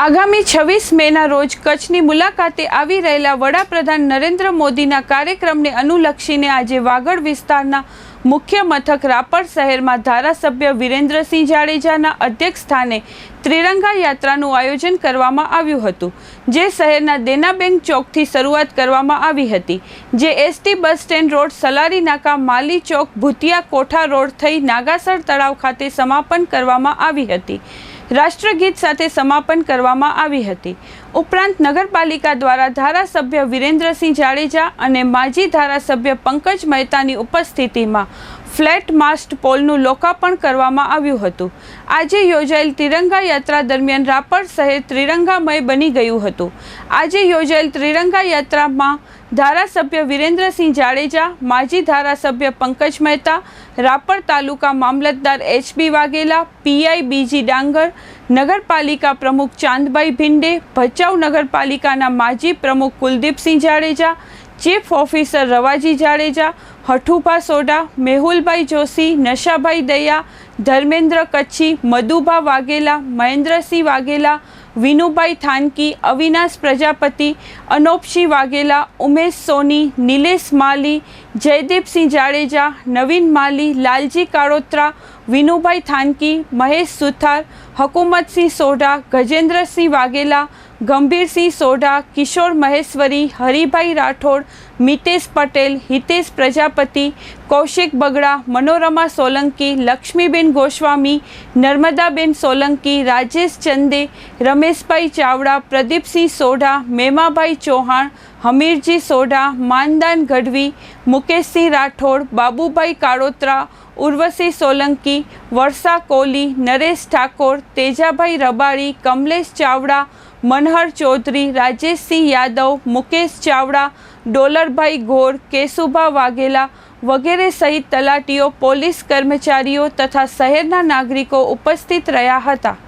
આગામી છવ્વીસ મેના રોજ કચ્છની મુલાકાતે આવી રહેલા વડાપ્રધાન નરેન્દ્ર મોદીના કાર્યક્રમને અનુલક્ષીને આજે વાગડ વિસ્તારના મુખ્ય મથક રાપર શહેરમાં ધારાસભ્ય વિરેન્દ્રસિંહ જાડેજાના અધ્યક્ષ સ્થાને ત્રિરંગા યાત્રાનું આયોજન કરવામાં આવ્યું હતું, જે શહેરના દેનાબેંક ચોકથી શરૂઆત કરવામાં આવી હતી, જે ST bus stand road Salari Naka Mali Chowk ભૂતિયા કોઠા રોડ થઈ નાગાસર તળાવ ખાતે સમાપન કરવામાં આવી હતી. રાષ્ટ્રગીત સાથે સમાપન કરવામાં આવી હતી. ઉપરાંત નગરપાલિકા દ્વારા ધારાસભ્ય વિરેન્દ્રસિંહ જાડેજા અને માજી ધારાસભ્ય પંકજ મહેતાની ઉપસ્થિતિમાં ફ્લેટ માસ્ટ પોલનું લોકાર્પણ કરવામાં આવ્યું હતું. આજે યોજાયેલ ત્રિરંગા યાત્રા દરમિયાન રાપર શહેર ત્રિરંગામય બની ગયું હતું. આજે યોજાયેલ ત્રિરંગા યાત્રામાં ધારાસભ્ય વિરેન્દ્રસિંહ જાડેજા, માજી ધારાસભ્ય પંકજ મહેતા, રાપર તાલુકા મામલતદાર HB Vaghela PI BJ Dangar, નગરપાલિકા પ્રમુખ ચાંદભાઈ ભિંડે, ભચાઉ નગરપાલિકાના માજી પ્રમુખ કુલદીપસિંહ જાડેજા, ચીફ ઓફિસર રવાજી જાડેજા, હઠુભા સોઢા, મેહુલભાઈ જોશી, નશાભાઈ દયા, ધર્મેન્દ્ર કચ્છી, મધુભા વાઘેલા, મહેન્દ્રસિંહ વાઘેલા વિનુભાઈ થાનકી, અવિનાશ પ્રજાપતિ અનોપસિંહ વાઘેલા, ઉમેશ સોની, નિલેશ માલી, જયદીપસિંહ જાડેજા, નવીન માલી, લાલજી કાળોત્રા વિનુભાઈ થાનકી, મહેશ સુથાર, હકુમતસિંહ સોઢા, ગજેન્દ્રસિંહ વાઘેલા ગંભીરસિંહ સોઢા, કિશોર મહેશ્વરી, હરિભાઈ રાઠોડ, મિતેશ પટેલ, હિતેશ પ્રજાપતિ, કૌશિક બગડા, મનોરમા સોલંકી, લક્ષ્મીબેન ગોસ્વામી, નર્મદાબેન સોલંકી, રાજેશ ચંદે, રમેશભાઈ ચાવડા, પ્રદીપસિંહ સોઢા, મેમાભાઈ ચૌહાણ, હમીરજી સોઢા, માનદાન ગઢવી, મુકેશસિંહ રાઠોડ, બાબુભાઈ કાળોત્રા, ઉર્વશી સોલંકી, વર્ષા કોહલી, નરેશ ઠાકોર, તેજાભાઈ રબારી કમલેશ ચાવડા મનહર ચૌધરી, રાજેશસિંહ યાદવ, મુકેશ ચાવડા, ડોલરભાઈ ગોર, કેશુભા વાઘેલા વગેરે સહિત તલાટીઓ, પોલીસ કર્મચારીઓ તથા શહેરના નાગરિકો ઉપસ્થિત રહ્યા હતા.